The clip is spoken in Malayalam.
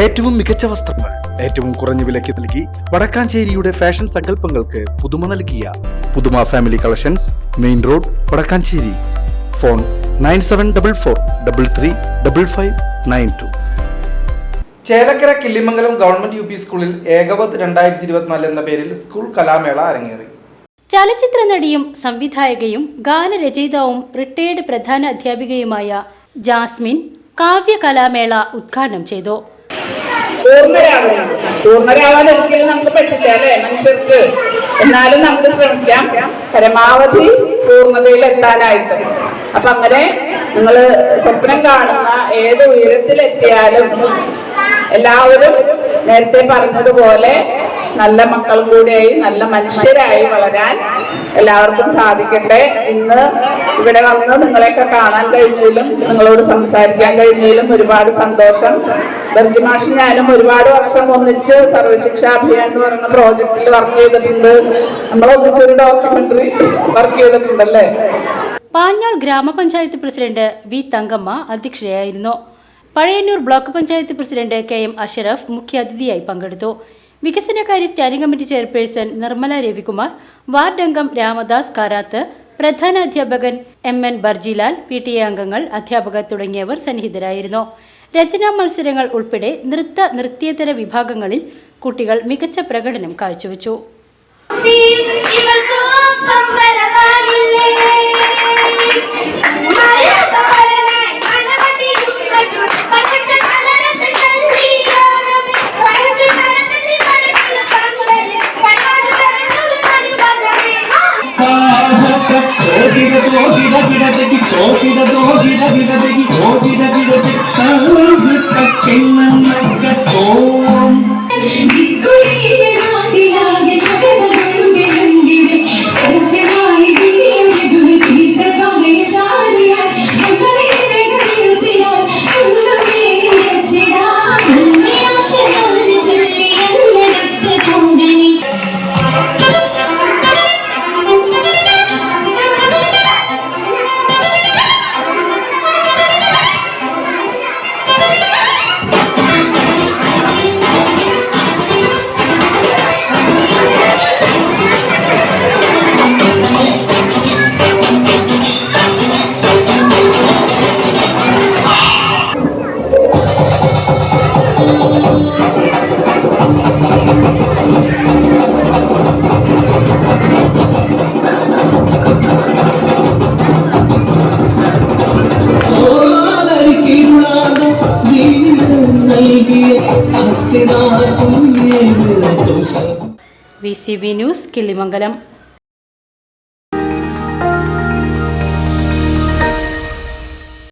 ഏറ്റവും മികച്ച വസ്ത്രങ്ങൾ ഏറ്റവും കുറഞ്ഞ വിലയ്ക്ക് നൽകി വടക്കാഞ്ചേരിയുടെ ഫാഷൻ സങ്കല്പങ്ങൾക്ക് പുതുമ നൽകിയ പുതുമ family collections main road Vadakkanchery. Phone nine seven double four double three double five nine two. Chelakkara Killimangalam government U P സ്കൂളിൽ ഏകവത് രണ്ടായിരത്തി ഇരുപത്തിനാല് എന്ന പേരിൽ സ്കൂൾ കലാമേള അരങ്ങേറി. ചലച്ചിത്ര നടിയും സംവിധായകയും ഗാനരചയിതാവും റിട്ടയേർഡ് പ്രധാന അധ്യാപികയുമായ ജാസ്മിൻ കാവ്യ കലാമേള ഉദ്ഘാടനം ചെയ്തു. പൂർണരാവണം പൂർണരാവാൻ ഒരിക്കലും നമുക്ക് പറ്റില്ല അല്ലെ മനുഷ്യർക്ക്? എന്നാലും നമുക്ക് ശ്രമിക്കാം. പരമാവധി പൂർണതയിൽ എത്താനായിട്ട്. അപ്പൊ അങ്ങനെ നിങ്ങൾ സ്വപ്നം കാണുന്ന ഏത് ഉയരത്തിലെത്തിയാലും എല്ലാവരും നേരത്തെ പറഞ്ഞതുപോലെ നല്ല മക്കൾ കൂടിയായി നല്ല മനുഷ്യരായി വളരാൻ എല്ലാവർക്കും സാധിക്കട്ടെ. ഇന്ന് ഇവിടെ വന്ന് നിങ്ങളെയൊക്കെ കാണാൻ കഴിഞ്ഞതിലും നിങ്ങളോട് സംസാരിക്കാൻ കഴിഞ്ഞതിലും ഒരുപാട് സന്തോഷം. ബർജിമാഷി മാഷും ഞാനും ഒരുപാട് വർഷം ഒന്നിച്ച് സർവശിക്ഷാ അഭിയാൻ എന്ന് പറയുന്ന പ്രോജക്റ്റിൽ വർക്ക് ചെയ്തിട്ടുണ്ട്. നമ്മൾ ഒന്നിച്ചൊരു ഡോക്യുമെന്ററി വർക്ക് ചെയ്തിട്ടുണ്ടല്ലേ? പാഞ്ഞാൾ ഗ്രാമപഞ്ചായത്ത് president V Thankamma അധ്യക്ഷയായിരുന്നു. Pazhayannur block panchayat president K M Ashraf മുഖ്യാതിഥിയായി പങ്കെടുത്തു. വികസനകാര്യ standing committee chairperson Nirmala Ravikumar വാർഡംഗം Ramadas Karath പ്രധാന അധ്യാപകൻ M N Barjilal P T A അംഗങ്ങൾ അധ്യാപകർ തുടങ്ങിയവർ സന്നിഹിതരായിരുന്നു. രചനാ മത്സരങ്ങൾ ഉൾപ്പെടെ നൃത്ത നൃത്യേതര വിഭാഗങ്ങളിൽ കുട്ടികൾ മികച്ച പ്രകടനം കാഴ്ചവെച്ചു. Ô, da V C news Killimangalam